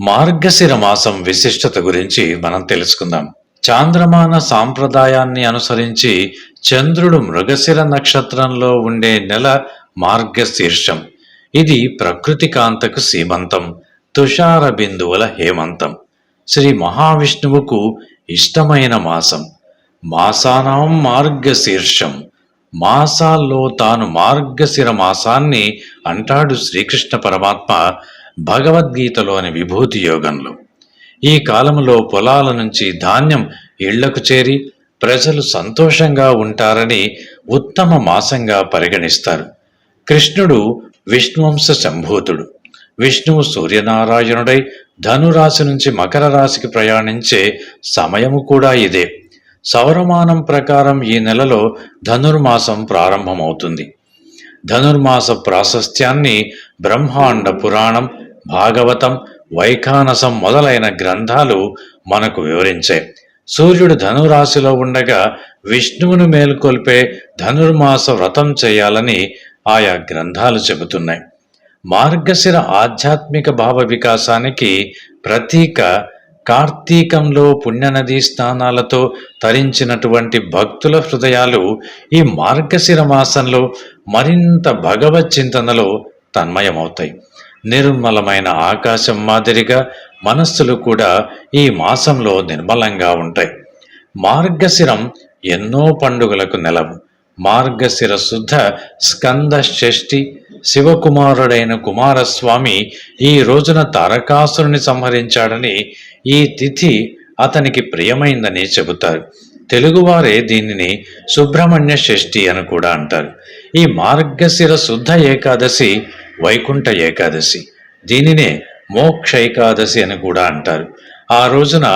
మార్గశిర మాసం విశిష్టత గురించి మనం తెలుసుకుందాం. చాంద్రమాన సాంప్రదాయాన్ని అనుసరించి చంద్రుడు మృగశిర నక్షత్రంలో ఉండే నెల మార్గశీర్షం. ఇది ప్రకృతి కాంతకు సీమంతం తుషార బిందువుల హేమంతం. శ్రీ మహావిష్ణువుకు ఇష్టమైన మాసం. మాసానాం మార్గశీర్షం. మాసాల్లో తాను మార్గశిర మాసాన్ని అంటాడు శ్రీకృష్ణ పరమాత్మ. భగవద్గీతలోని విభూతి యోగంలో. ఈ కాలంలో పొలాల నుంచి ధాన్యం ఇళ్ళకు చేరి ప్రజలు సంతోషంగా ఉంటారని ఉత్తమ మాసంగా పరిగణిస్తారు. కృష్ణుడు విష్ణువంశ సంభూతుడు. విష్ణువు సూర్యనారాయణుడై ధనురాశి నుంచి మకర రాశికి ప్రయాణించే సమయము కూడా ఇదే. సౌరమానం ప్రకారం ఈ నెలలో ధనుర్మాసం ప్రారంభమవుతుంది. ధనుర్మాస ప్రాశస్త్యాన్ని బ్రహ్మాండ పురాణం భాగవతం వైఖానసం మొదలైన గ్రంథాలు మనకు వివరించాయి సూర్యుడు ధనురాశిలో ఉండగా విష్ణువును మేల్కొల్పే ధనుర్మాస వ్రతం చేయాలని ఆయా గ్రంథాలు చెబుతున్నాయి. మార్గశిర ఆధ్యాత్మిక భావ వికాసానికి ప్రతీక కార్తీకంలో పుణ్యనదీ స్నానాలతో తరించినటువంటి భక్తుల హృదయాలు ఈ మార్గశిర మాసంలో మరింత భగవత్ చింతనలో తన్మయమవుతాయి. నిర్మలమైన ఆకాశం మాదిరిగా మనస్సులు కూడా ఈ మాసంలో నిర్మలంగా ఉంటాయి. మార్గశిరం ఎన్నో పండుగలకు నెలవు. మార్గశిర శుద్ధ స్కంద షష్ఠి శివకుమారుడైన కుమారస్వామి ఈ రోజున తారకాసురుని సంహరించాడని ఈ తిథి అతనికి ప్రియమైందని చెబుతారు. తెలుగువారే దీనిని సుబ్రహ్మణ్య షష్ఠి అని కూడా అంటారు. ఈ మార్గశిర శుద్ధ ఏకాదశి వైకుంఠ ఏకాదశి. దీనినే మోక్ష ఏకాదశి అని కూడా అంటారు. ఆ రోజున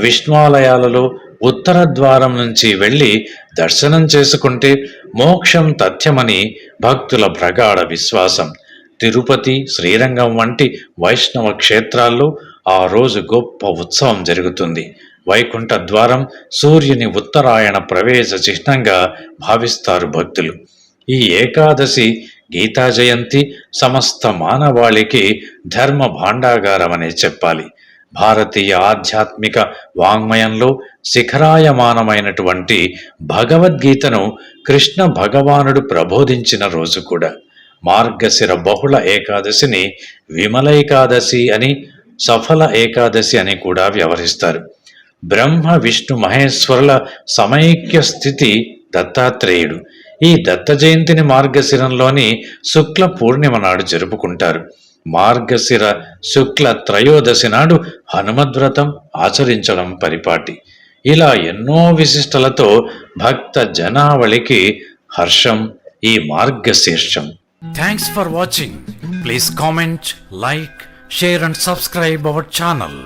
విష్ణువాలయాలలో ఉత్తర ద్వారం నుంచి వెళ్ళి దర్శనం చేసుకుంటే మోక్షం తథ్యమని భక్తుల ప్రగాఢ విశ్వాసం. తిరుపతి శ్రీరంగం వంటి వైష్ణవ క్షేత్రాల్లో ఆ రోజు గొప్ప ఉత్సవం జరుగుతుంది. వైకుంఠ ద్వారం సూర్యుని ఉత్తరాయణ ప్రవేశ చిహ్నంగా భావిస్తారు భక్తులు. ఈ ఏకాదశి గీతా జయంతి సమస్త మానవాళికి ధర్మ భాండాగారమనే చెప్పాలి. భారతీయ ఆధ్యాత్మిక వాంగ్మయంలో శిఖరాయమానమైనటువంటి భగవద్గీతను కృష్ణ భగవానుడు ప్రబోధించిన రోజు కూడా. మార్గశిర బహుళ ఏకాదశిని విమలైకాదశి అని సఫల ఏకాదశి అని కూడా వ్యవహరిస్తారు. బ్రహ్మ విష్ణు మహేశ్వరుల సమైక్య స్థితి దత్తాత్రేయుడు. ఈ దత్త జయంతిని మార్గశిరంలోని శుక్ల పూర్ణిమ నాడు జరుపుకుంటారు. మార్గశిర శుక్ల త్రయోదశి నాడు హనుమద్వ్రతం ఆచరించడం పరిపాటి. ఇలా ఎన్నో విశిష్టలతో భక్త జనావళికి హర్షం ఈ Margashirsham. Thanks for watching please comment like share and subscribe our channel